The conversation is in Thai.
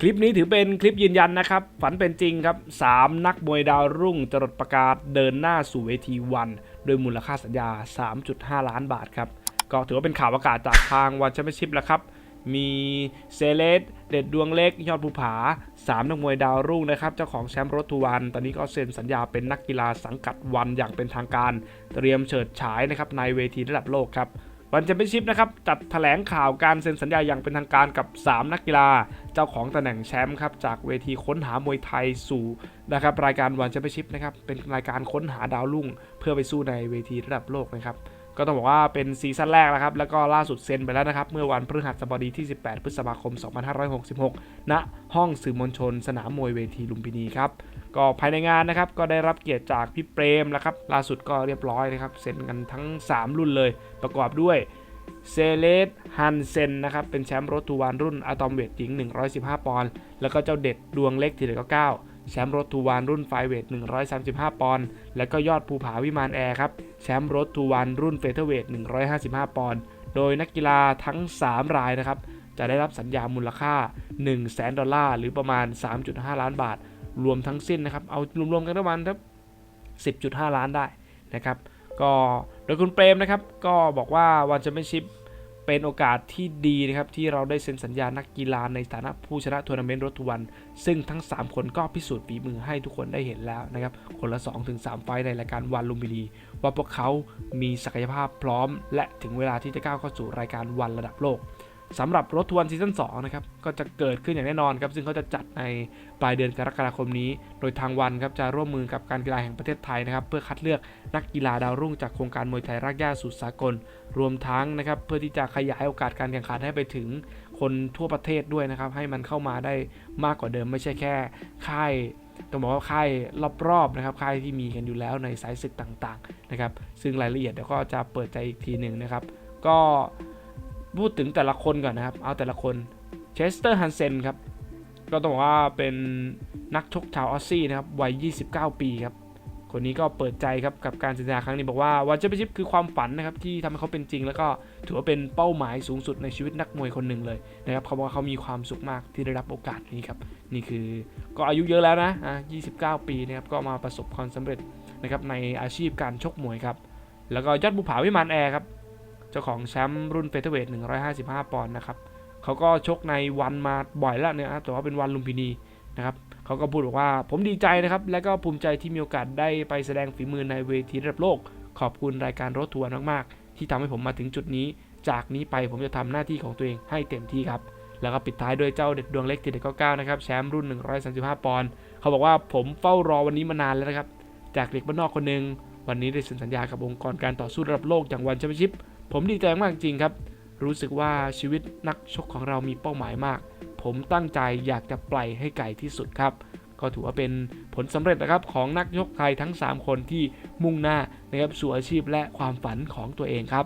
คลิปนี้ถือเป็นคลิปยืนยันนะครับ ฝันเป็นจริงครับ 3 นักมวยดาวรุ่งจรดประกาศเดินหน้าสู่เวทีวัน โดยมูลค่าสัญญา 3.5 ล้านบาทครับ ก็ถือว่าเป็นข่าวประกาศจากทางวันแชมเปี้ยนชิพแล้วครับ มีเซเลสเด็ดดวงเล็ก ยอดภูผา 3 นักมวยดาวรุ่งนะครับ เจ้าของแชมป์รถทูวัน ตอนนี้ก็เซ็นสัญญาเป็นนักกีฬาสังกัดวันอย่างเป็นทางการ เตรียมเฉิดฉายนะครับในเวทีระดับโลกครับ วันแชมเปี้ยนชิพนะครับจัดแถลงข่าวการเซ็นสัญญาอย่างเป็นทางการกับ 3 นักกีฬา เจ้าของตำแหน่งแชมป์ครับจากเวทีค้นหามวยไทยสู่นะครับรายการวันแชมเปี้ยนชิพนะครับเป็นรายการค้นหาดาวรุ่ง เพื่อไปสู้ในเวทีระดับโลกนะครับ ก็ต้องบอกว่าเป็นซีซั่นแรกแล้วครับ แล้วก็ล่าสุดเซ็นไปแล้วนะครับ เมื่อวันพฤหัสบดีที่ 18 พฤษภาคม 2566 ณ ห้องสื่อมวลชน สนามมวยเวทีลุมพินีครับ ก็ภายในงานนะครับ ก็ได้รับเกียรติจากพี่เปรมแล้วครับ ล่าสุดก็เรียบร้อยนะครับ เซ็นกันทั้ง 3 รุ่นเลย ประกอบด้วยเซเลสฮันเซนนะครับ เป็นแชมป์รถทูวานรุ่นอะตอมเวทหญิง 115 ปอนด์ แล้วก็เจ้าเด็ดดวงเล็กทีเด็ดก็9 แชมป์รถทูวานรุ่นไฟเวท 135 ปอนด์ แล้วก็ยอดภูผาวิมานแอร์ครับ แชมป์รถทูวันรุ่นเฟเธอร์เวท 155 ปอนด์ โดยนักกีฬาทั้ง 3 รายนะครับ จะได้รับสัญญามูลค่า 1 0 0 0 0แสนดอลลาร์ หรือประมาณ 3.5 ล้านบาท รวมทั้งสิ้นนะครับ เอารวมๆกันประมาณครับ10.5 ล้านได้นะครับ ก็โดยคุณเปรมนะครับ ก็บอกว่าวันแชมเปี้ยนชิพ เป็นโอกาสที่ดีนะครับที่เราได้เซ็นสัญญานักกีฬาในฐานะผู้ชนะทัวร์นาเมนต์รถทวัน ซึ่งทั้ง 3 คนก็พิสูจน์ฝีมือให้ทุกคนได้เห็นแล้วนะครับ คนละ 2-3 ไฟในรายการวันลุมพินีว่าพวกเขามีศักยภาพพร้อม และถึงเวลาที่จะก้าวเข้าสู่รายการวันระดับโลก สำหรับรถทวนซีซั่น2นะครับก็จะเกิดขึ้นอย่างแน่นอนครับซึ่งเขาจะจัดในปลายเดือนกรกฎาคมนี้ โดยทางวันครับจะร่วมมือกับการกีฬาแห่งประเทศไทยนะครับเพื่อคัดเลือกนักกีฬาดาวรุ่งจากโครงการมวยไทยรากหญ้าสู่สากล รวมทั้งนะครับเพื่อที่จะขยายโอกาสการแข่งขันให้ไปถึงคนทั่วประเทศด้วยนะครับให้มันเข้ามาได้มากกว่าเดิมไม่ใช่แค่ค่ายต้องบอกว่าค่ายรอบๆนะครับค่ายที่มีกันอยู่แล้วในสายศึกต่างๆนะครับซึ่งรายละเอียดเดี๋ยวก็จะเปิดใจอีกทีหนึ่งนะครับก็ พูดถึงแต่ละคนก่อนนะครับ เอาแต่ละคนเชสเตอร์ฮันเซนครับ ก็ต้องบอกว่าเป็นนักชกชาวออสซี่นะครับ วัย 29 ปีครับ คนนี้ก็เปิดใจครับกับการสัญญาครั้งนี้บอกว่าวันแชมเปี้ยนชิพคือความฝันนะครับที่ทำให้เขาเป็นจริง แล้วก็ถือว่าเป็นเป้าหมายสูงสุดในชีวิตนักมวยคนหนึ่งเลยนะครับเขาบอกว่าเขามีความสุขมากที่ได้รับโอกาสนี้ครับ นี่คือก็อายุเยอะแล้วนะอะ29 ปีนะครับก็มาประสบความสำเร็จนะครับในอาชีพการชกมวยครับ แล้วก็ยอดบุผาวิมานแอร์ครับ จ้าของแชมป์รุ่นเฟเธอร์เวท155 ปอนด์นะครับเขาก็ชกในวันมาบ่อยแล้วเนี่ยนะแต่ว่าเป็นวันลุมพินีนะครับเขาก็พูดบอกว่าผมดีใจนะครับ และก็ภูมิใจที่มีโอกาสได้ไปแสดงฝีมือในเวทีระดับโลก ขอบคุณรายการรถทัวร์มากๆ ที่ทำให้ผมมาถึงจุดนี้ จากนี้ไปผมจะทำหน้าที่ของตัวเองให้เต็มที่ครับ แล้วก็ปิดท้ายด้วยเจ้าเด็ดดวงเล็กทีเด็ด99นะครับแชมป์รุ่น 135 ปอนด์เขาบอกว่าผมเฝ้ารอวันนี้มานานแล้วนะครับจากเด็กบ้านนอกคนหนึ่งวันนี้ได้เซ็นสัญญากับองค์กรการต่อสู้ระดับโลกอย่างวันแชมเปี้ยนชิพ ผมดีใจมากจริงครับ รู้สึกว่าชีวิตนักชกของเรามีเป้าหมายมาก ผมตั้งใจอยากจะปล่อยให้ไกลที่สุดครับ ก็ถือว่าเป็นผลสำเร็จนะครับของนักชกไทยทั้ง 3 คนที่มุ่งหน้านะครับสู่อาชีพและความฝันของตัวเองครับ